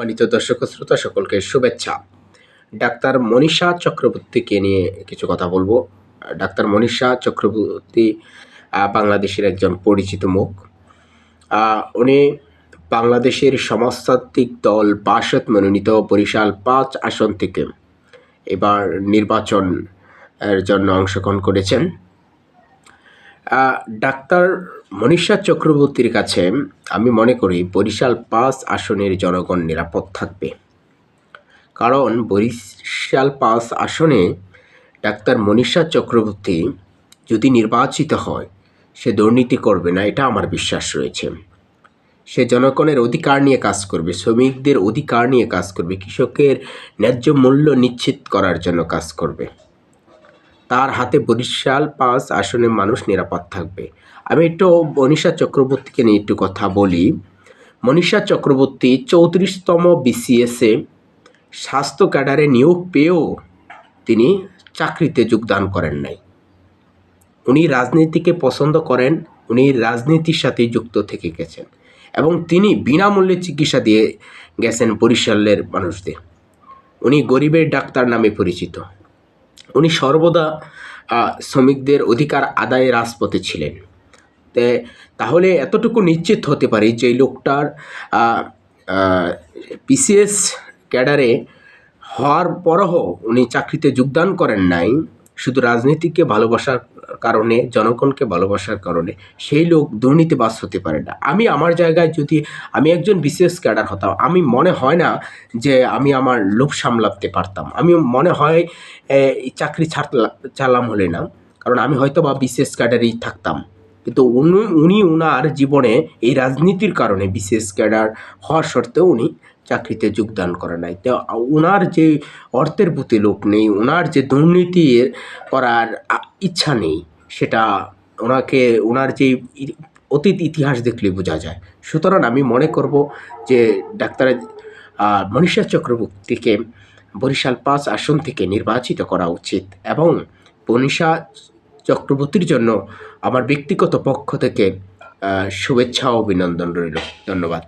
মানিত দর্শক শ্রোতা সকলকে শুভেচ্ছা। ডাক্তার মনীষা চক্রবর্তীকে নিয়ে কিছু কথা বলব। ডাক্তার মনীষা চক্রবর্তী বাংলাদেশের একজন পরিচিত মুখ। উনি বাংলাদেশের সমাজতান্ত্রিক দল বাসদ মনোনীত বরিশাল পাঁচ আসন থেকে এবার নির্বাচন এর জন্য অংশগ্রহণ করেছেন। ডাক্তার মনীষা চক্রবর্তীর কাছে আমি মনে করি বরিশাল পাঁচ আসনের জনগণ নিরাপদ থাকবে। কারণ বরিশাল পাঁচ আসনে ডাক্তার মনীষা চক্রবর্তী যদি নির্বাচিত হয়, সে দুর্নীতি করবে না, এটা আমার বিশ্বাস রয়েছে। সে জনগণের অধিকার নিয়ে কাজ করবে, শ্রমিকদের অধিকার নিয়ে কাজ করবে, কৃষকের ন্যায্য মূল্য নিশ্চিত করার জন্য কাজ করবে। তার হাতে বরিশাল পাঁচ আসনে মানুষ নিরাপদ থাকবে। আমি একটু মনীষা চক্রবর্তীকে নিয়ে একটু কথা বলি। মনীষা চক্রবর্তী চৌত্রিশতম বিসিএসে স্বাস্থ্য ক্যাডারে নিয়োগ পেয়েও তিনি চাকরিতে যোগদান করেন নাই। উনি রাজনীতিকে পছন্দ করেন, উনি রাজনীতির সাথে যুক্ত থেকে গেছেন এবং তিনি বিনামূল্যে চিকিৎসা দিয়ে গেছেন বরিশালের মানুষদের। উনি গরিবের ডাক্তার নামে পরিচিত। উনি সর্বদা শ্রমিকদের অধিকার আদায়ে রাজপথে ছিলেন। তাহলে এতটুকু নিশ্চিত হতে পারি যে লোকটার পিসিএস ক্যাডারে হওয়ার পরও উনি চাকরিতে যোগদান করেন নাই শুধু রাজনীতিকে ভালোবাসার কারণে, জনগণকে ভালোবাসার কারণে সেই লোক দুর্নীতিবাজ হতে পারে না। আমি আমার জায়গায় যদি আমি একজন বিসিএস ক্যাডার হতাম, আমি মনে হয় না যে আমি আমার লোভ সামলাতে পারতাম। আমি মনে হয় চাকরি ছাড়লা চালাম হলে না। কারণ আমি হয়তো বা বিসিএস ক্যাডারেই থাকতাম। কিন্তু উনি উনি উনার জীবনে এই রাজনীতির কারণে বিসিএস ক্যাডার হওয়ার সত্ত্বেও উনি চাকরিতে যোগদান করে নাই। তো ওনার যে অর্থের প্রতি লোক নেই ওনার যে দুর্নীতি করার ইচ্ছা নেই, সেটা ওনাকে ওনার যে অতীত ইতিহাস দেখলে বোঝা যায়। সুতরাং আমি মনে করব যে ডাক্তার মনীষা চক্রবর্তীকে বরিশাল পাঁচ আসন থেকে নির্বাচিত করা উচিত এবং মনীষা চক্রবর্তীর জন্য আমার ব্যক্তিগত পক্ষ থেকে শুভেচ্ছা ও অভিনন্দন রইল। ধন্যবাদ।